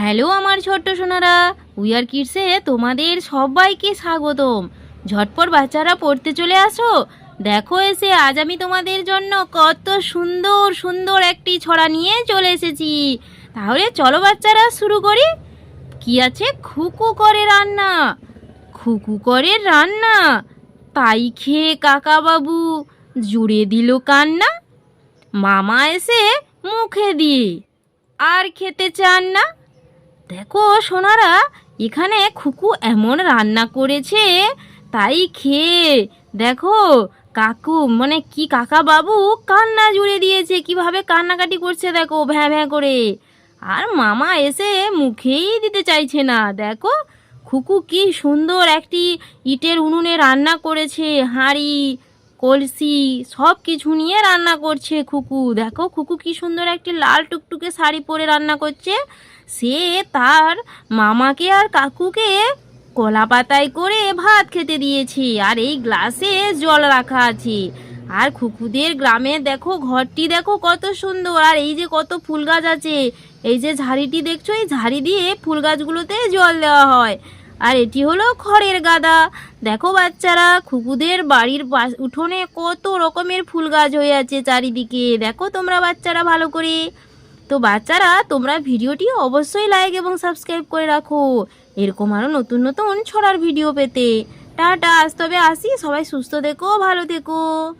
Hello আমার ছোট্ট Sonara wear কিডসে তোমাদের সবাইকে স্বাগতম। ঝটপট বাচ্চারা পড়তে চলে আসো। দেখো এসে আজ আমি তোমাদের জন্য কত সুন্দর সুন্দর একটি ছড়া নিয়ে চলে এসেছি। তাহলে চলো বাচ্চারা শুরু করি। কি আছে? খুকু করে রান্না। খুকু করে রান্না? তাই খেয়ে কাকা বাবু জুড়ে দিল কান্না। মামা এসে মুখে দিয়ে আর খেতে চান না? দেখো, সোনারা, এখানে খুকু এমন রান্না করেছে, তাই খেয়ে। দেখো, কাকু মানে কি কাকা বাবু কান্না জুড়ে দিয়েছে, কীভাবে কান্নাকাটি করছে দেখো, ভ্যাঁ ভ্যাঁ করে। আর মামা এসে মুখেই দিতে চাইছে না। দেখো, খুকু কি সুন্দর একটি ইটের উনুনে রান্না করেছে, হাঁড়ি কলসি সব কিছু নিয়ে রান্না করছে খুকু। দেখো খুকু কি সুন্দর একটি লাল টুকটুকে শাড়ি পরে রান্না করছে। সে তার মামাকে আর কাকুকে কলা পাতায় করে ভাত খেতে দিয়েছে আর এই গ্লাসে জল রাখা আছে। আর খুকুদের গ্রামে দেখো, ঘরটি দেখো কত সুন্দর। আর এই যে কত ফুল গাছ আছে, এই যে ঝাড়িটি দেখছ, এই ঝাড়ি দিয়ে ফুল গাছগুলোতে জল দেওয়া হয়। আর এটি হলো খড়ের গাদা। দেখো বাচ্চারা, খুকুদের বাড়ির পাশ- উঠোনে কত রকমের ফুল গাছ হয়ে আছে চারিদিকে। দেখো তোমরা বাচ্চারা ভালো করে। তো বাচ্চারা, তোমরা ভিডিওটি অবশ্যই লাইক এবং সাবস্ক্রাইব করে রাখো। এরকম আরও নতুন নতুন ছড়ার ভিডিও পেতে। টাটা, আজ তবে আসি। সবাই সুস্থ থেকো, ভালো থেকো।